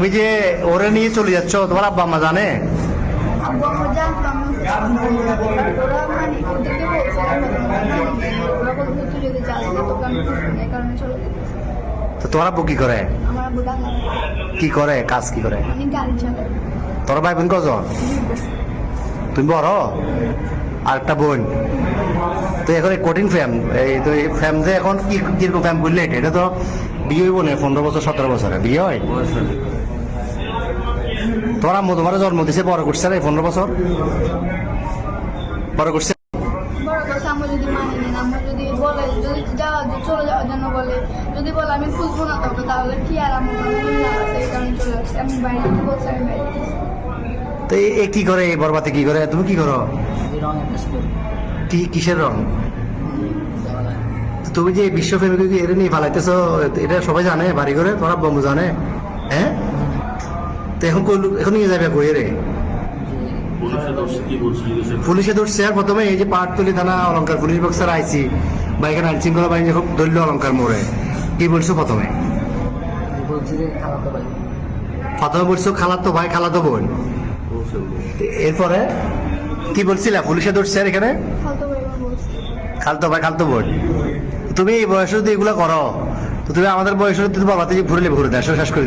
তুমি যে ওরে নিয়ে চলে যাচ্ছ, তোমার আব্বা আম্মা জানে? তো আব্বু কি করে? কি করে? কাজ কি করে? তোর ভাই বোন কজন? তুমি বড়? আর একটা বোন। তো এখন কঠিন ফ্যাম এই তো এই ফ্যাম যে এখন কি কীরকম ফ্যাম এটা? এটা তো বিয়ে হইব না পনেরো বছর সতেরো বছরে। বিয়ে হয়? তোমার আম্মু তোমার জন্ম দিছে বড় করছে না এই পনেরো বছর? বড় করছে? যদি মানি বলে আমি না তাহলে কি আর আমার কোনো লাভ আছে এই কারণে চলে আসছে আমি বাইরে বলছি আমি বাইরে তো এ- এ কি করে এই বরবাতে কি করে? তুমি কি করো। কি কিসের রং? তুমি যে বিশ্ব ফ্যামিলি এর নিয়ে ফালাইতেছো এটা সবাই জানে বাড়ি করে তোমার বন্ধু জানে হ্যাঁ? তো এখন এখন নিয়ে যাবে কই রে পুলিশে ধরছে আর প্রথমে এই যে পাটতলি থানা অলঙ্কার পুলিশ বক্সার আইছি বা এখানে আইন শৃঙ্খলা বাহিনী যখন ধরল অলঙ্কার মোড়ে কি বলছো প্রথমে? প্রথমে বলছো খালাতো ভাই খালাতো বোন। এরপরে কি বলছিলা? পুলিশে ধরছে আর এখানে? খালতো ভাই খালতো বোন। তুমি এই বয়সে যদি এগুলো করো, তো তুমি আমাদের বয়সে তুমি বাবা, তুমি ঘুরলে ঘুরে দেয় শেষ করে